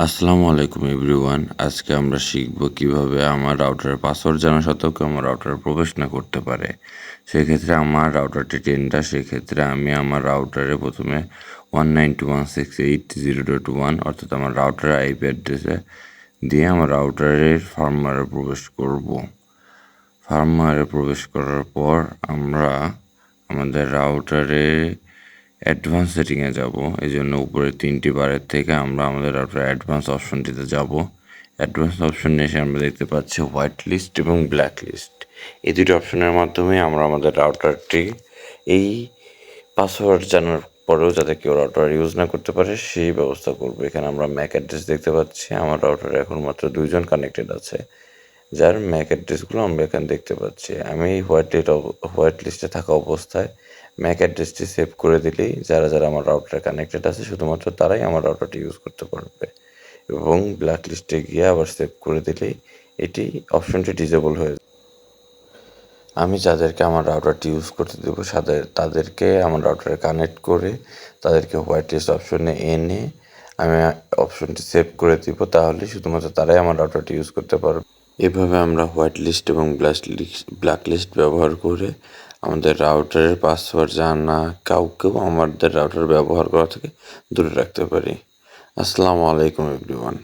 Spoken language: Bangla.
আসসালামু আলাইকুম এভরিওয়ান। আজকে আমরা শিখব কীভাবে আমার রাউটারের পাসওয়ার্ড জানা সত্ত্বেও কেউ আমার রাউটারে প্রবেশ না করতে পারে। সেক্ষেত্রে আমার রাউটারটি টেনটা, সেক্ষেত্রে আমি আমার রাউটারে প্রথমে one nine two one six eight zero dot one অর্থাৎ আমার রাউটারের আইপি অ্যাড্রেসে দিয়ে আমার রাউটারের ফার্মওয়্যারে প্রবেশ করব। ফার্মওয়্যারে প্রবেশ করার পর আমরা আমাদের রাউটারে অ্যাডভান্স সেটিংয়ে যাব। এই জন্য উপরে তিনটি বারের থেকে আমরা আমাদের রাউটার অ্যাডভান্স অপশনটিতে যাব। অ্যাডভান্স অপশন এসে আমরা দেখতে পাচ্ছি হোয়াইট লিস্ট এবং ব্ল্যাক লিস্ট এই দুটি অপশনের মাধ্যমে আমরা আমাদের রাউটারটি এই পাসওয়ার্ড জানার পরেও যাতে কেউ রাউটার ইউজ না করতে পারে, সেই ব্যবস্থা করব। এখানে আমরা ম্যাক অ্যাড্রেস দেখতে পাচ্ছি। আমার রাউটারে এখন মাত্র দুইজন কানেক্টেড আছে। যার ম্যাক অ্যাড্রেসগুলো আমরা এখানে দেখতে পাচ্ছি। আমি এই হোয়াইট লিস্ট হোয়াইট লিস্টে থাকা অবস্থায় ম্যাক অ্যাড্রেসটি সেভ করে দিলেই যারা যারা আমার রাউটারে কানেক্টেড আছে, শুধুমাত্র তারাই আমার রাউটারটি ইউজ করতে পারবে। এবং ব্ল্যাক লিস্টে গিয়ে আবার সেভ করে দিলেই এটি অপশনটি ডিজেবল হয়ে আমি যাদেরকে আমার রাউটারটি ইউজ করতে দেবো তাদের তাদেরকে আমার রাউটারে কানেক্ট করে, তাদেরকে হোয়াইট লিস্ট অপশনে এনে আমি অপশনটি সেভ করে দিব, তাহলে শুধুমাত্র তারাই আমার রাউটারটি ইউজ করতে পারবে। এভাবে আমরা হোয়াইট লিস্ট এবং ব্ল্যাক লিস্ট ব্যবহার করে আমাদের রাউটারের পাসওয়ার্ড জানা কাউকেও আমাদের রাউটার ব্যবহার করা থেকে দূরে রাখতে পারি। আসসালামু আলাইকুম এভরিওয়ান